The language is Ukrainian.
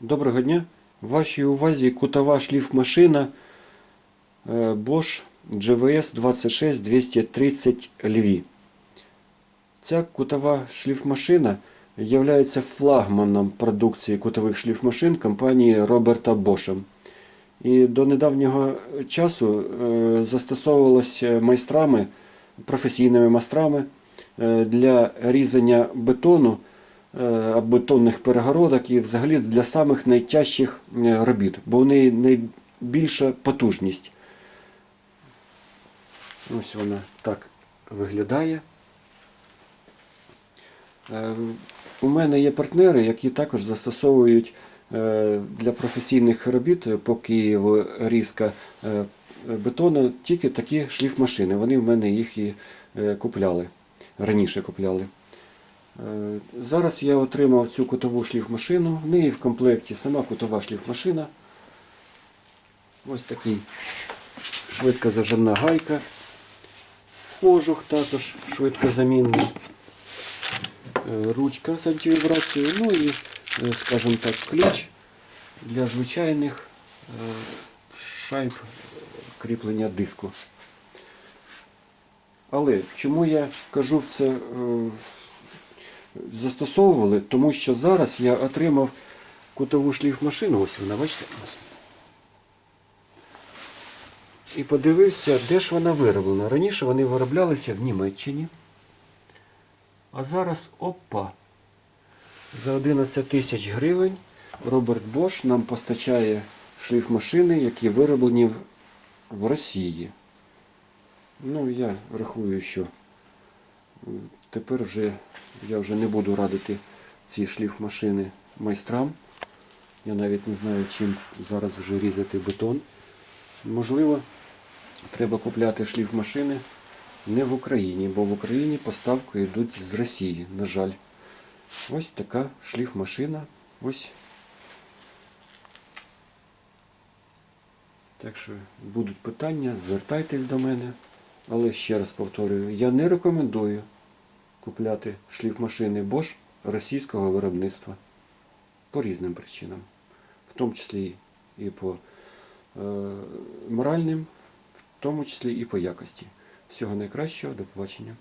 Доброго дня. В вашій увазі кутова шліфмашина е, Bosch GVS 26230 LV. Ця кутова шліфмашина є флагманом продукції кутових шліфмашин компанії Роберта Боша. І до недавнього часу е, застосовувалася майстрами, професійними майстрами е, для різання бетону бетонних перегородок і взагалі для самих найтяжчих е, робіт, бо у неї найбільша потужність. Ось вона так виглядає. Е, У мене є партнери, які також застосовують е, для професійних робіт по Києву різка е, бетону тільки такі шліфмашини. Вони в мене їх і е, купляли, раніше купляли. Е, Зараз я отримав цю кутову шліфмашину. В неї в комплекті сама кутова шліфмашина. Ось такий швидкозажимна гайка. Кожух також швидкозамінний. Е, Ручка з антивібрацією, ну і, е, скажімо так, ключ для звичайних шайб кріплення диску. Але чому я кажу в це застосовували? Тому що зараз я отримав кутову шліфмашину, ось вона, бачите? І подивився, де ж вона вироблена. Раніше вони вироблялися в Німеччині. А зараз опа. За 11 тисяч гривень Роберт Бош нам постачає шліфмашини, які вироблені в, Росії. Ну, я рахую, що тепер вже я вже не буду радити ці шліфмашини майстрам. Я навіть не знаю, чим зараз вже різати бетон. Можливо, треба купляти шліфмашини не в Україні, бо в Україні поставки йдуть з Росії, на жаль. Ось така шліфмашина. Ось. Так що будуть питання, звертайтесь до мене. Але ще раз повторюю, я не рекомендую купляти шліфмашини Bosch російського виробництва по різним причинам, в тому числі і по е, моральним, в тому числі і по якості. Всього найкращого, до побачення.